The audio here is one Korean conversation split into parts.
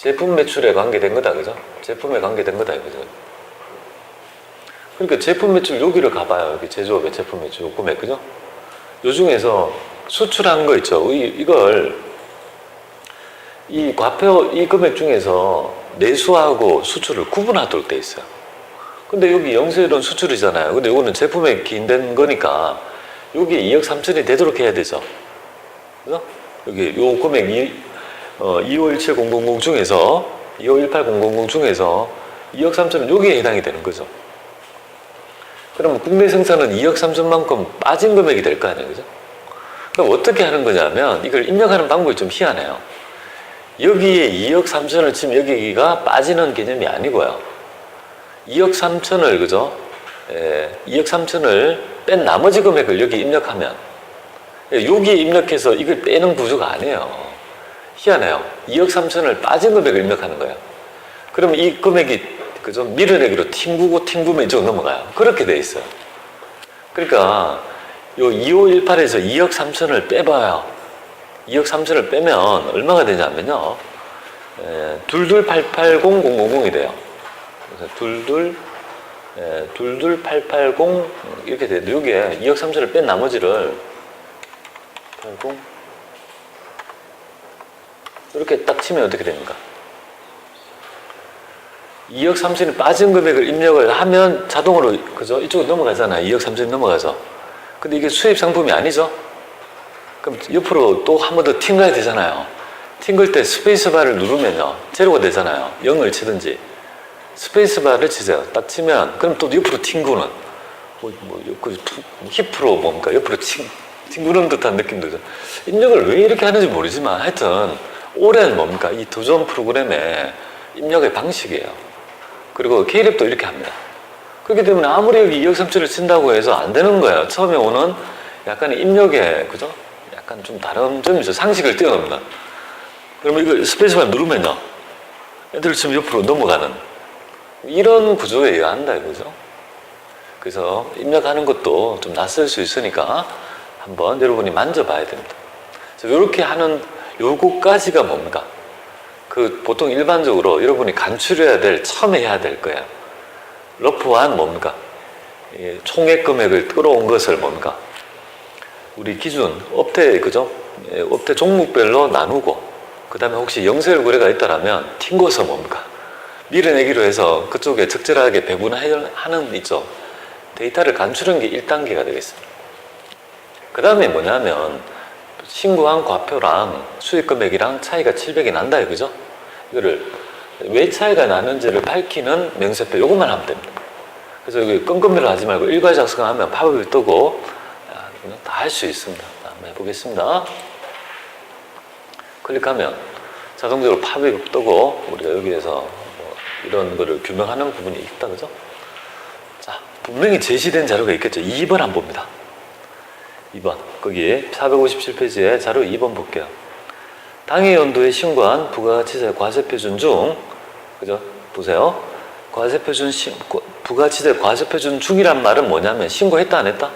제품 매출에 관계된 거다, 그죠? 제품에 관계된 거다, 이거죠. 그러니까 제품 매출 여기를 가봐요. 여기 제조업의 제품 매출 요 금액, 그죠? 요 중에서 수출한 거 있죠. 이, 이걸 이 과표 이 금액 중에서 내수하고 수출을 구분하도록 돼 있어요. 근데 여기 영세일은 수출이잖아요. 근데 이거는 제품에 기인된 거니까 여기 2억 3천이 되도록 해야 되죠. 그죠? 여기 요 금액 이, 어, 2517000 중에서 2518000 중에서 2억 3천은 여기에 해당이 되는 거죠. 그러면 국내 생산은 2억 3천만큼 빠진 금액이 될 거 아니에요. 그죠? 그럼 어떻게 하는 거냐면 이걸 입력하는 방법이 좀 희한해요. 여기에 2억 3천을 치면 여기가 빠지는 개념이 아니고요. 2억 3천을 그죠? 에, 2억 3천을 뺀 나머지 금액을 여기 입력하면 예, 여기에 입력해서 이걸 빼는 구조가 아니에요. 희한해요. 2억 3천을 빠진 금액을 입력하는 거예요. 그러면 이 금액이 그죠? 밀어내기로 튕구고 튕구면 이쪽으로 넘어가요. 그렇게 돼 있어요. 그러니까 요 2518에서 2억 3천을 빼봐요. 2억 3천을 빼면 얼마가 되냐면요. 에, 2288000이 돼요. 그래서 둘둘 에, 둘둘880 이렇게 돼요. 여기에 2억 3천을 뺀 나머지를 80 이렇게 딱 치면 어떻게 됩니까? 2억 3천이 빠진 금액을 입력을 하면 자동으로 그죠? 이쪽으로 넘어가잖아요. 2억 3천이 넘어가서. 근데 이게 수입 상품이 아니죠? 그럼 옆으로 또 한 번 더 튕가야 되잖아요. 튕글 때 스페이스바를 누르면요. 제로가 되잖아요. 0을 치든지. 스페이스바를 치세요. 딱 치면 그럼 또 옆으로 튕구는 뭐, 뭐, 그 힙으로 뭡니까? 옆으로 튕, 튕구는 듯한 느낌도 죠 입력을 왜 이렇게 하는지 모르지만 하여튼 올해는 뭡니까? 이 도전 프로그램의 입력의 방식이에요. 그리고 K랩도 이렇게 합니다. 그렇기 때문에 아무리 여기 2억 3천을 쓴다고 해서 안 되는 거예요. 처음에 오는 약간의 입력에, 그죠? 약간 좀 다른 점이죠. 상식을 뛰어넘는. 그러면 이거 스페이스바 누르면요. 애들 지금 옆으로 넘어가는 이런 구조에 의한다 이거죠. 그래서 입력하는 것도 좀 낯설 수 있으니까 한번 여러분이 만져봐야 됩니다. 이렇게 하는 요거까지가 뭡니까? 그 보통 일반적으로 여러분이 간추려야 될 처음에 해야 될 거예요. 러프한 뭡니까? 예, 총액 금액을 끌어온 것을 뭡니까? 우리 기준 업태 그죠? 예, 업태 종목별로 나누고 그 다음에 혹시 영세율 거래가 있다라면 튕겨서 뭡니까? 밀어내기로 해서 그쪽에 적절하게 배분하는 있죠. 데이터를 간추는 게 1단계가 되겠습니다. 그 다음에 뭐냐면 신고한 과표랑 수익 금액이랑 차이가 700이 난다 이거죠? 이거를 왜 차이가 나는지를 밝히는 명세표 요것만 하면 됩니다. 그래서 여기 끈끈미를 하지 말고 일괄 작성하면 팝업이 뜨고 다 할 수 있습니다. 한번 해보겠습니다. 클릭하면 자동적으로 팝업이 뜨고 우리가 여기에서 뭐 이런 거를 규명하는 부분이 있다 그죠? 자 분명히 제시된 자료가 있겠죠. 2번 안 봅니다. 2번 거기 457페이지에 자료 2번 볼게요. 당해 연도에 신고한 부가가치세 과세표준 중 그죠? 보세요. 과세표준 신, 부가치세 과세표준 중이란 말은 뭐냐면 신고했다 안 했다?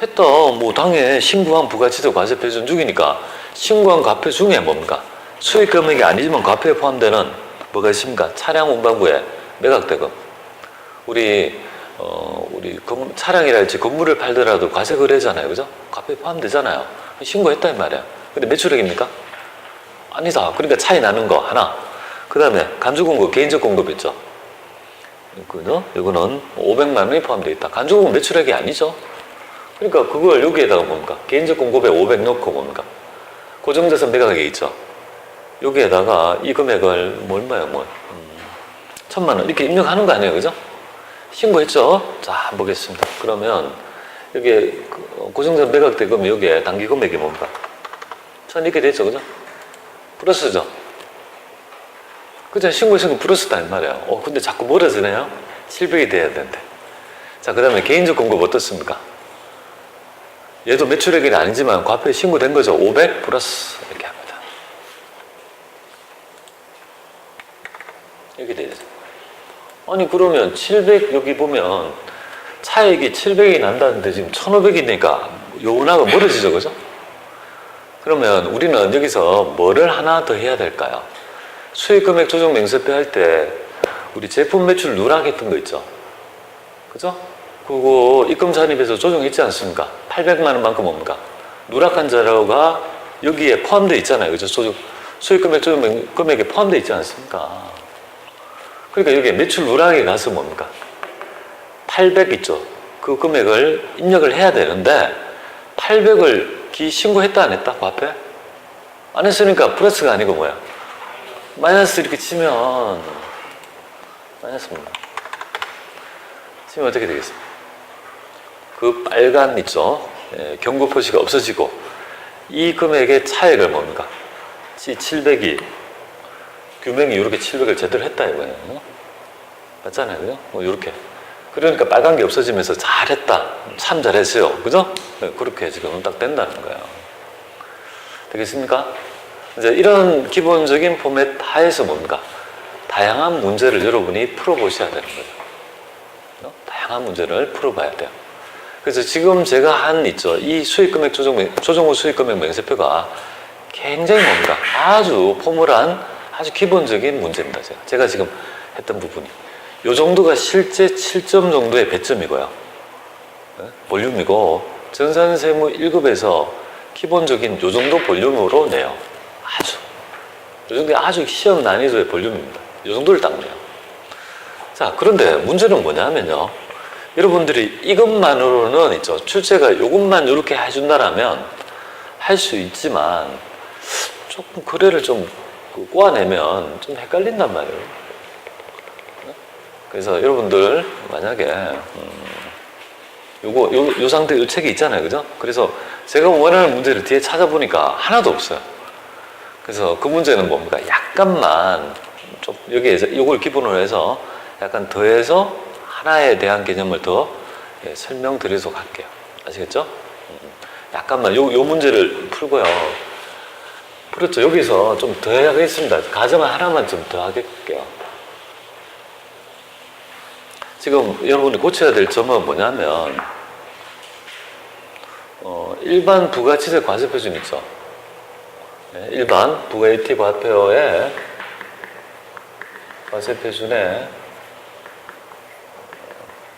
했다. 뭐 당해 신고한 부가치세 과세표준 중이니까 신고한 과표 중에 뭡니까? 수익 금액이 아니지만 과표에 포함되는 뭐가 있습니까? 차량 운반부에 매각대금. 우리 어, 우리 건, 차량이랄지 건물을 팔더라도 과세 거래잖아요. 그죠? 과표에 포함되잖아요. 신고했다 이 말이야. 근데 매출액입니까? 아니다. 그러니까 차이 나는 거 하나. 그 다음에 간주공급, 개인적 공급 있죠. 그죠? 이거는 500만 원이 포함되어 있다. 간주공급 매출액이 아니죠. 그러니까 그걸 여기에다가 뭡니까? 개인적 공급에 500 넣고 뭡니까? 고정자산 매각액이 있죠. 여기에다가 이 금액을 뭐 얼마야 뭐 음, 천만 원 이렇게 입력하는 거 아니에요, 그죠? 신고했죠. 자, 보겠습니다. 그러면 여기에 고정자산 매각 대금 여기에 단기 금액이 뭡니까? 천 이렇게 됐죠, 그죠? 플러스죠. 그죠? 신고했으니까 플러스다 이 말이에요. 어, 근데 자꾸 멀어지네요. 700이 돼야 되는데. 자, 그 다음에 개인적 공급 어떻습니까? 얘도 매출액이 아니지만 과표에 신고된 거죠. 500 플러스 이렇게 합니다. 이렇게 되죠. 아니 그러면 700 여기 보면 차액이 700이 난다는데 지금 1500이니까 요나가 멀어지죠. 그죠? 그러면 우리는 여기서 뭐를 하나 더 해야 될까요? 수익 금액 조정 맹세표 할 때 우리 제품 매출 누락했던 거 있죠? 그죠? 그거 입금 잔입에서 조정했지 않습니까? 800만 원만큼 뭡니까? 누락한 자료가 여기에 포함되어 있잖아요. 그죠? 조정, 수익 금액 조정 맹- 금액에 포함되어 있지 않습니까? 그러니까 여기 매출 누락에 가서 뭡니까? 800 있죠. 그 금액을 입력을 해야 되는데 800을 기 신고했다 안 했다? 그 앞에? 안 했으니까 플러스가 아니고 뭐야? 마이너스 이렇게 치면 마이너스입니다. 치면 어떻게 되겠습니까? 그 빨간 있죠? 예, 경고 표시가 없어지고 이 금액의 차액을 뭡니까? 700이 규명이 이렇게 700을 제대로 했다 이거예요. 맞잖아요. 그죠? 뭐 이렇게. 그러니까 빨간 게 없어지면서 잘했다. 참 잘했어요. 그죠? 네, 그렇게 지금 딱 된다는 거예요. 되겠습니까? 이제 이런 기본적인 포맷 하에서 뭡니까? 다양한 문제를 여러분이 풀어보셔야 되는. 그죠? 다양한 문제를 풀어봐야 돼요. 그래서 지금 제가 한 있죠. 이 수익금액 조정, 명- 조정 후 수익금액 명세표가 굉장히 뭡니까? 아주 포멀한 아주 기본적인 문제입니다. 제가, 제가 지금 했던 부분이. 요 정도가 실제 7점 정도의 배점이고요. 네? 볼륨이고 전산세무 1급에서 기본적인 요 정도 볼륨으로 내요. 아주. 요 정도 아주 시험 난이도의 볼륨입니다. 요 정도를 딱 내요. 자, 그런데 문제는 뭐냐면요. 여러분들이 이것만으로는 있죠. 출제가 요것만 이렇게 해준다라면 할 수 있지만 조금 거래를 좀 그 꼬아내면 좀 헷갈린단 말이에요. 그래서 여러분들 만약에 음, 요거 요, 요 상태 요 책이 있잖아요, 그죠? 그래서 제가 원하는 문제를 뒤에 찾아보니까 하나도 없어요. 그래서 그 문제는 뭡니까? 약간만 좀 여기에서 이걸 기본으로 해서 약간 더해서 하나에 대한 개념을 더 예, 설명드리도록 할게요. 아시겠죠? 음, 약간만 요, 요 문제를 풀고요. 그렇죠. 여기서 좀더 해야겠습니다. 가정을 하나만 좀 더 하겠게요. 지금 여러분이 고쳐야 될 점은 뭐냐면 어, 일반 부가치세 과세표준 있죠. 네, 일반 부가이티 과표의 과세표준에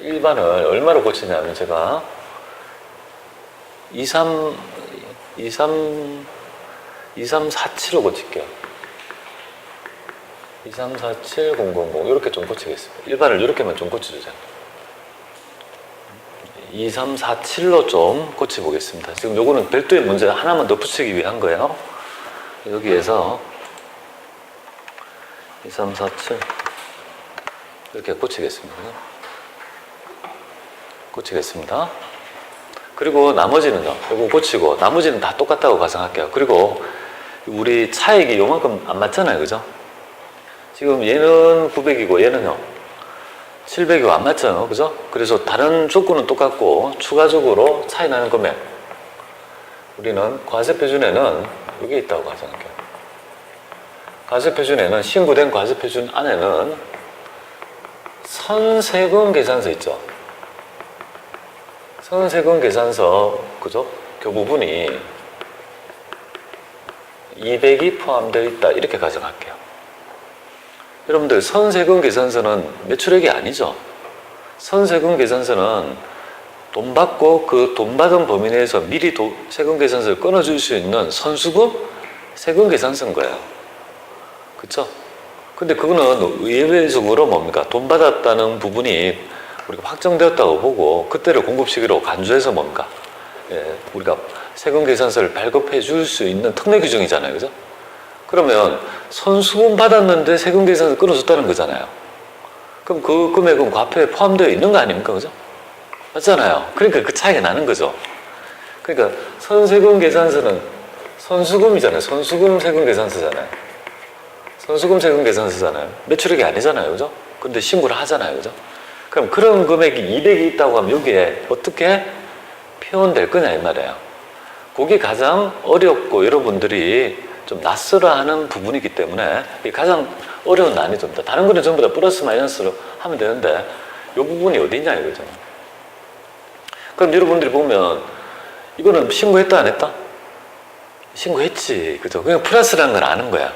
일반을 얼마로 고치냐면 제가 23 23 2347로 고칠게요. 2347000 이렇게 좀 고치겠습니다. 일반을 이렇게만 좀 고쳐주세요. 2347로 좀 고쳐보겠습니다. 지금 요거는 별도의 문제 하나만 더 붙이기 위한 거예요. 여기에서 2347 이렇게 고치겠습니다. 고치겠습니다. 그리고 나머지는요. 이거 고치고 나머지는 다 똑같다고 가정할게요. 그리고 우리 차액이 요만큼 안 맞잖아요. 그죠? 지금 얘는 900이고 얘는요. 700이고 안 맞잖아요. 그죠? 그래서 다른 조건은 똑같고 추가적으로 차이 나는 금액. 우리는 과세 표준에는 이게 있다고 가정할게요. 과세 표준에는 신고된 과세 표준 안에는 선세금 계산서 있죠. 선세금 계산서 그죠? 그 부분이 200이 포함되어 있다 이렇게 가정할게요. 여러분들 선세금 계산서는 매출액이 아니죠. 선세금 계산서는 돈 받고 그 돈 받은 범위 내에서 미리 도, 세금 계산서를 끊어줄 수 있는 선수금 세금 계산서인 거예요. 그쵸? 근데 그거는 의외적으로 뭡니까? 돈 받았다는 부분이 우리가 확정되었다고 보고 그때를 공급 시기로 간주해서 뭡니까? 예, 우리가 세금 계산서를 발급해 줄 수 있는 특례 규정이잖아요. 그죠? 그러면 선수금 받았는데 세금 계산서 끊어줬다는 거잖아요. 그럼 그 금액은 과표에 포함되어 있는 거 아닙니까? 그죠? 맞잖아요. 그러니까 그 차이가 나는 거죠. 그러니까 선세금 계산서는 선수금이잖아요. 선수금 세금 계산서잖아요. 선수금 세금 계산서잖아요. 매출액이 아니잖아요. 그죠? 근데 신고를 하잖아요. 그죠? 그럼 그런 금액이 200이 있다고 하면 여기에 어떻게 표현될 거냐 이 말이에요. 그게 가장 어렵고 여러분들이 좀 낯설어 하는 부분이기 때문에 가장 어려운 난이도입니다. 다른 거는 전부 다 플러스 마이너스로 하면 되는데 이 부분이 어디냐 이거죠. 그럼 여러분들이 보면 이거는 신고했다 안 했다? 신고했지. 그죠? 그냥 플러스라는 걸 아는 거야.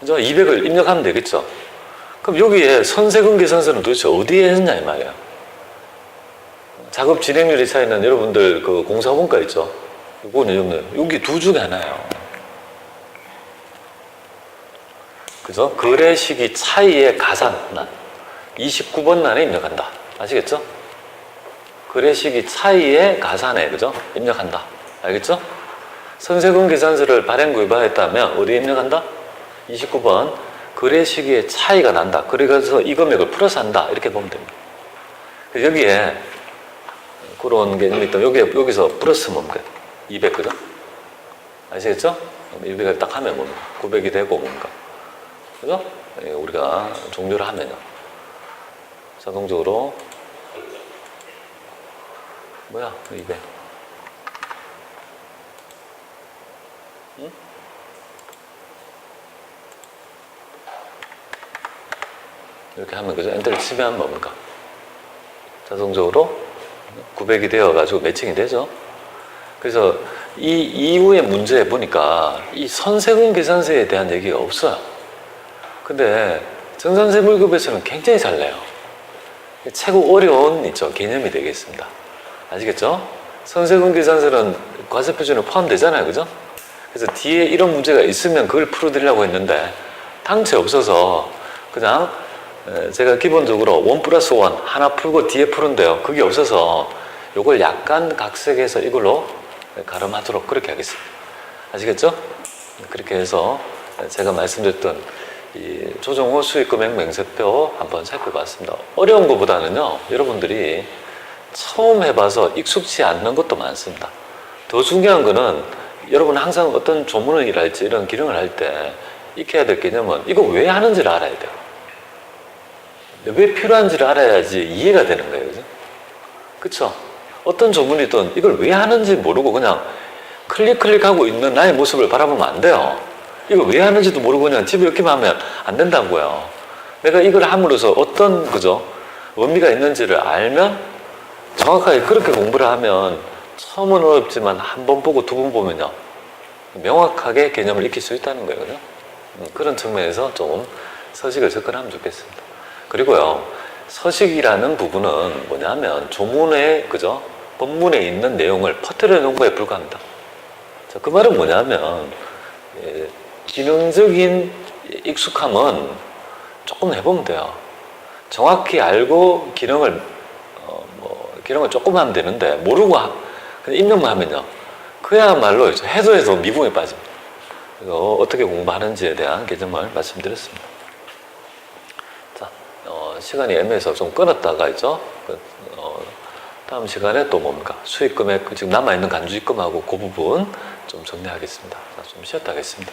그죠? 200을 입력하면 되겠죠? 그럼 여기에 선세금 계산서는 도대체 어디에 했냐, 이 말이야. 작업 진행률의 차이는 여러분들 그 공사원가 있죠? 이거는 여기- 여기 두 중에 하나예요. 그죠? 거래 시기 차이의 가산난. 29번 난에 입력한다. 아시겠죠? 거래 시기 차이의 가산에, 그죠? 입력한다. 알겠죠? 선세금 계산서를 발행 구입하였다면 어디에 입력한다? 29번. 거래 시기의 차이가 난다. 그래서 이 금액을 플러스한다. 이렇게 보면 됩니다. 그래서 여기에 그런 개념이 있다. 여기, 여기서 플러스 뭡니까? 200, 그죠? 아시겠죠? 200을 딱 하면 뭡니까? 900이 되고 뭡니까? 그죠? 예, 우리가 종료를 하면요. 자동적으로 뭐야? 200. 응? 이렇게 하면 그죠? 엔터를 치면 뭡니까? 자동적으로 900이 되어 가지고 매칭이 되죠. 그래서 이 이후의 문제에 보니까 이 선세금 계산서에 대한 얘기가 없어요. 근데 정산세 물급에서는 굉장히 잘 내요. 최고 어려운 있죠 개념이 되겠습니다. 아시겠죠? 선세금 계산서는 과세표준에 포함되잖아요, 그죠? 그래서 뒤에 이런 문제가 있으면 그걸 풀어드리려고 했는데 당최 없어서 그냥 에, 제가 기본적으로 원 플러스 원 하나 풀고 뒤에 푸는데요. 그게 없어서 이걸 약간 각색해서 이걸로 가름하도록 그렇게 하겠습니다. 아시겠죠? 그렇게 해서 제가 말씀드렸던 이 조정호 수익금액 맹세표 한번 살펴봤습니다. 어려운 것보다는요, 여러분들이 처음 해봐서 익숙치 않는 것도 많습니다. 더 중요한 거는 여러분 항상 어떤 조문을 일할지 이런 기능을 할 때 익혀야 될 개념은 이거 왜 하는지를 알아야 돼요. 왜 필요한지를 알아야지 이해가 되는 거예요. 그죠? 그쵸? 어떤 조문이든 이걸 왜 하는지 모르고 그냥 클릭 클릭하고 있는 나의 모습을 바라보면 안 돼요. 이거 왜 하는지도 모르고 그냥 집에 이렇게만 하면 안 된다고요. 내가 이걸 함으로써 어떤 그죠 의미가 있는지를 알면 정확하게 그렇게 공부를 하면 처음은 어렵지만 한 번 보고 두 번 보면요 명확하게 개념을 익힐 수 있다는 거예요. 음, 그런 측면에서 좀 서식을 접근하면 좋겠습니다. 그리고요 서식이라는 부분은 뭐냐면 조문에 그죠 본문에 있는 내용을 퍼뜨려 놓은 거에 불과합니다. 자, 그 말은 뭐냐면 예, 기능적인 익숙함은 조금 해보면 돼요. 정확히 알고 기능을 어, 뭐 기능을 조금 하면 되는데 모르고 하, 그냥 입력만 하면요. 그야말로 해도 미궁에 빠집니다. 그래서 어떻게 공부하는지에 대한 개념을 말씀드렸습니다. 자, 어, 시간이 애매해서 좀 끊었다가 있죠. 다음 시간에 또 뭡니까? 수익 금액 지금 남아 있는 간주 입금하고 그 부분 좀 정리하겠습니다. 자, 좀 쉬었다 하겠습니다.